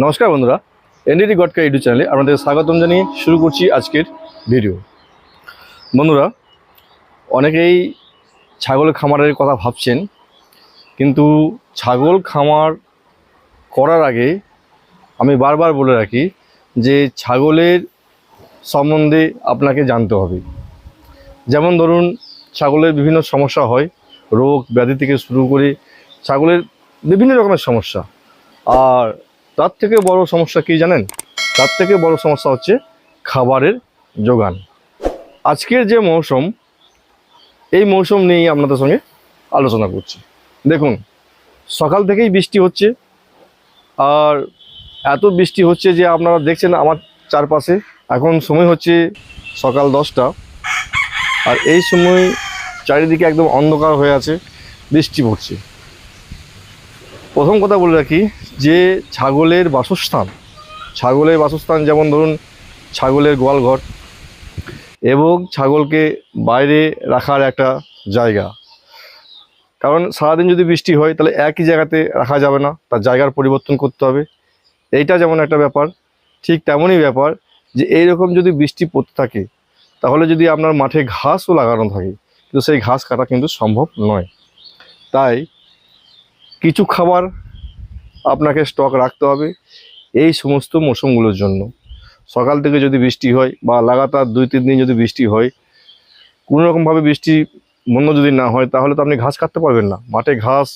নমস্কার বন্ধুরা, NDD গডকা YouTube চ্যানেলে আপনাদের স্বাগতম জানিয়ে শুরু করছি আজকের ভিডিও। বন্ধুরা, অনেকেই ছাগল খামারের কথা ভাবছেন, কিন্তু ছাগল খামার করার আগে আমি বারবার বলে রাখি যে ছাগলের সম্বন্ধে আপনাকে জানতে হবে। যেমন ধরুন, ছাগলের বিভিন্ন সমস্যা হয়, রোগ ব্যাধি থেকে শুরু করে ছাগলের বিভিন্ন রকমের সমস্যা। আর তার থেকে বড় সমস্যা কি জানেন? তার থেকে বড় সমস্যা হচ্ছে খাবারের যোগান। আজকের যে মৌসুম, এই মৌসুম নিয়েই আপনাদের সঙ্গে আলোচনা করছি। দেখুন, সকাল থেকেই বৃষ্টি হচ্ছে, আর এত বৃষ্টি হচ্ছে যে আপনারা দেখছেন আমার চারপাশে। এখন সময় হচ্ছে সকাল দশটা, আর এই সময় চারিদিকে একদম অন্ধকার হয়ে আছে, বৃষ্টি পড়ছে। প্রথম কথা বলে রাখি যে ছাগলের বাসস্থান ছাগলের বাসস্থান যেমন ধরুন ছাগলের গোয়ালঘর এবং ছাগলকে বাইরে রাখার একটা জায়গা। কারণ সারাদিন যদি বৃষ্টি হয় তাহলে একই জায়গাতে রাখা যাবে না, তার জায়গার পরিবর্তন করতে হবে। এইটা যেমন একটা ব্যাপার, ঠিক তেমনই ব্যাপার যে এইরকম যদি বৃষ্টি পড়তে থাকে, তাহলে যদি আপনার মাঠে ঘাসও লাগানো থাকে, কিন্তু সেই ঘাস কাটা কিন্তু সম্ভব নয়। তাই কিছু খাবার আপনাকে স্টক রাখতে হবে এই সমস্ত মৌসুমগুলোর জন্য। সকাল থেকে যদি বৃষ্টি হয় বা লাগাতার দুই, তিন দিন যদি বৃষ্টি হয়, কোনো রকমভাবে বৃষ্টি বন্ধ যদি না হয়, তাহলে তো আপনি ঘাস কাটতে পারবেন না। মাঠে ঘাস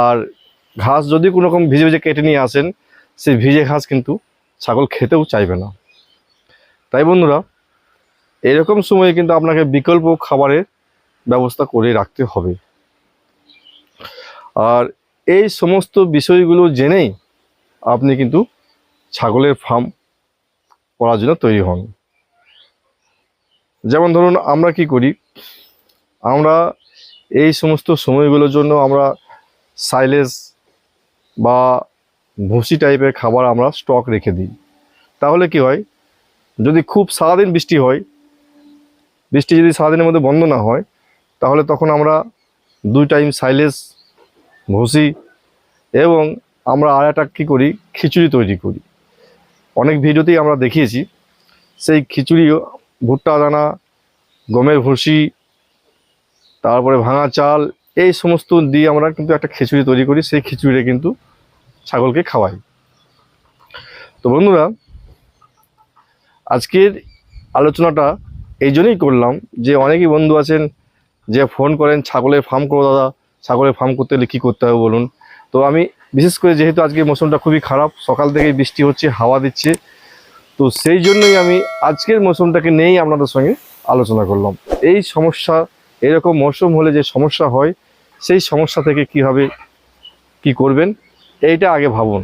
আর ঘাস যদি কোনো রকম ভিজে ভিজে কেটে নিয়ে আসেন, সেই ভিজে ঘাস কিন্তু ছাগল খেতেও চাইবে না। তাই বন্ধুরা, এরকম সময়ে কিন্তু আপনাকে বিকল্প খাবারের ব্যবস্থা করে রাখতে হবে। আর এই সমস্ত বিষয়গুলো জেনেই আপনি কিন্তু ছাগলের ফার্ম করার জন্য তৈরি হন। যেমন ধরুন, আমরা কি করি? আমরা এই সমস্ত সময়গুলোর জন্য আমরা সাইলেজ বা ভুসি টাইপের খাবার আমরা স্টক রেখে দিই। তাহলে কি হয়? যদি খুব সারাদিন বৃষ্টি হয়, বৃষ্টি যদি সারাদিনের মধ্যে বন্ধ না হয়, তাহলে তখন আমরা দুই টাইম সাইলেজ ভুসি এবং আমরা আর একটা কী করি? খিচুড়ি তৈরি করি। অনেক ভিডিওতেই আমরা দেখিয়েছি, সেই খিচুড়ি ভুট্টা, দানা, গমের ভুসি, তারপরে ভাঙা চাল, এই সমস্ত দিয়ে আমরা কিন্তু একটা খিচুড়ি তৈরি করি, সেই খিচুড়িটা কিন্তু ছাগলকে খাওয়াই। তো বন্ধুরা, আজকের আলোচনাটা এই জন্যই করলাম যে অনেকই বন্ধু আছেন যে ফোন করেন ছাগলের ফার্ম করো দাদা ছাগলের ফার্ম করতে হলে কী করতে হবে বলুন? তো আমি বিশেষ করে যেহেতু আজকে মৌসুমটা খুবই খারাপ, সকাল থেকেই বৃষ্টি হচ্ছে, হাওয়া দিচ্ছে, তো সেই জন্যই আমি আজকের মৌসুমটাকে নিয়েই আপনাদের সঙ্গে আলোচনা করলাম। এই সমস্যা, এরকম মৌসুম হলে যে সমস্যা হয়, সেই সমস্যা থেকে কীভাবে কি করবেন, এইটা আগে ভাবুন।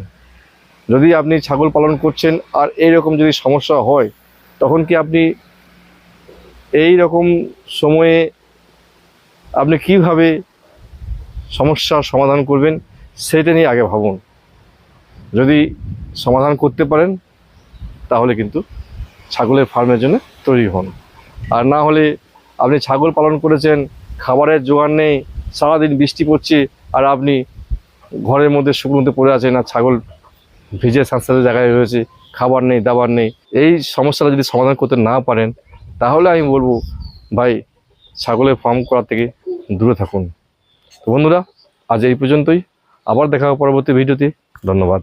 যদি আপনি ছাগল পালন করছেন আর এইরকম যদি সমস্যা হয়, তখন কি আপনি এই রকম সময়ে আপনি কীভাবে সমস্যার সমাধান করবেন সেটা নিয়ে আগে ভাবুন। যদি সমাধান করতে পারেন, তাহলে কিন্তু ছাগলের ফার্মের জন্য তৈরি হন। আর না হলে আপনি ছাগল পালন করেছেন, খাবারের জোগান নেই, সারাদিন বৃষ্টি পড়ছে, আর আপনি ঘরের মধ্যে শুকনোতে পড়ে আছেন, আর ছাগল ভিজে সাঁতসাতে জায়গায় রয়েছে, খাবার নেই, দাবার নেই, এই সমস্যাটা যদি সমাধান করতে না পারেন, তাহলে আমি বলব, ভাই, ছাগলের ফার্ম করার থেকে দূরে থাকুন। তো বন্ধুরা আজ এই পর্যন্তই। আবার দেখা হবে পরবর্তী ভিডিওতে। ধন্যবাদ।